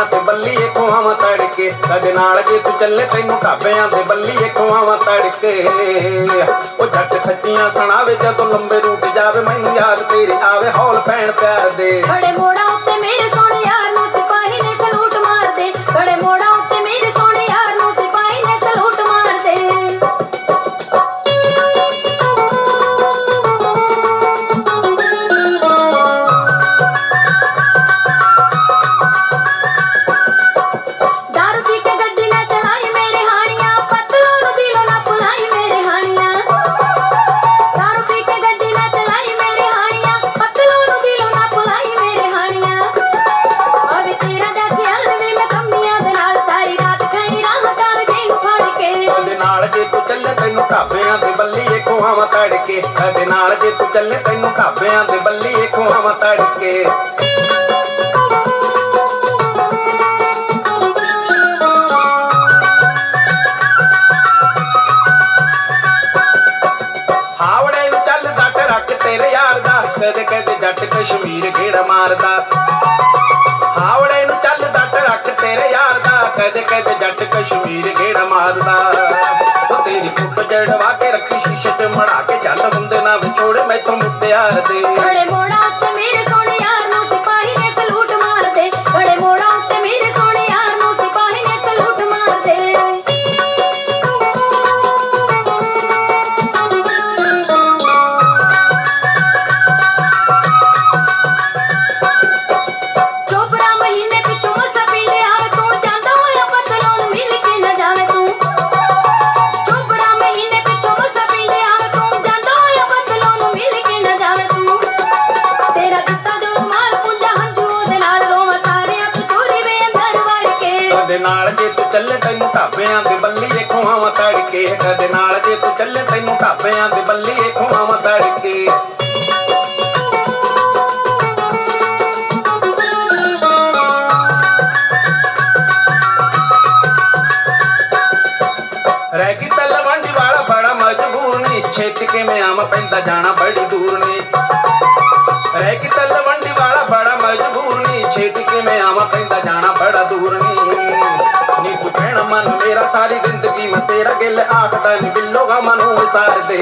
ਢਾਬਿਆਂ ਤੇ ਬੱਲੀਏ ਖੋਹਾਵਾਂ ਤੜਕੇ। ਕਦੇ ਨਾਲ ਜੇ ਤੂੰ ਚੱਲੇ ਤੈਨੂੰ ਢਾਬਿਆਂ ਤੇ ਬੱਲੀਏ ਖੋਹਾਵਾਂ ਤੜਕੇ। ਉਹ ਜੱਟ ਸੱਚੀਆਂ ਸੁਣਾਵੇ ਜਦੋਂ ਲੰਬੇ ਰੂਟ ਜਾਵੇ, ਮੈਨੂੰ ਯਾਦ ਤੇਰੀ ਆਵੇ, ਹੌਲ ਪੈਣ ਪਿਆਰ ਦੇ। ਬੜੇ ਮੋੜਾ ਖੋਹਾਵਾਂ ਤੜਕੇ ਨਾਲ ਜੇ ਤੂੰ ਚੱਲੇ ਤੈਨੂੰ ਢਾਬਿਆਂ ਤੇ ਬੱਲੀਏ ਖੋਹਾਵਾਂ ਤੜਕੇ। ਹਾਵੜੇ ਨੂੰ ਚੱਲਦਾ ਟਰੱਕ ਤੇਰੇ ਯਾਰ ਦਾ ਕਦੇ ਕਦੇ ਜੱਟ ਕਸ਼ਮੀਰ ਘੇੜਾ ਮਾਰਦਾ। ਹਾਵੜੇ ਨੂੰ ਚੱਲਦਾ ਟਰੱਕ ਤੇਰੇ ਯਾਰ ਦਾ ਕਦੇ ਕਦੇ ਜੱਟ ਕਸ਼ਮੀਰ ਘੇੜਾ ਮਾਰਦਾ। ਤੇਰੀ ਫੁੱਟ ਜੜਵਾ ਕੇ ਰੱਖੀ ਸ਼ੀਸ਼ੇ ਤੇ ਮੜਾ ਕੇ ਚੱਲ ਹੁੰਦੇ ਨਾ ਵਿਛੋੜੇ ਮੈਥੋਂ ਮੁੱਤਿਆਰ ਦੇ ਕੇ ਨਾਲ ਜੇ ਤੂੰ ਚੱਲੇ ਤੈਨੂੰ ਢਾਬਿਆਂ ਤੇ ਬੱਲੀਏ ਖੋਹਾਵਾਂ ਤੜਕੇ। ਕਦੇ ਨਾਲ ਜੇ ਤੂੰ ਚੱਲੇ ਤੈਨੂੰ ਢਾਬਿਆਂ ਤੇ ਬੱਲੀਏ ਖੋਹਾਵਾਂ ਤੜਕੇ। ਰਹਿ ਗਈ ਤਲਵੰਡੀ ਵਾਲਾ ਬੜਾ ਮਜਬੂਰ। ਨੀ ਛੇਤੀ ਕਿਵੇਂ ਆਵਾਂ ਪੈਂਦਾ ਜਾਣਾ ਬੜੀ ਦੂਰ ਸਾਰੀ ਜ਼ਿੰਦਗੀ ਮੈਂ ਤੇਰਾ ਗਿੱਲ ਆਖਦਾ ਨੀ ਬਿੱਲੋ ਗਾ ਮਨੂੰ ਵਿਸਾਰ ਦੇ।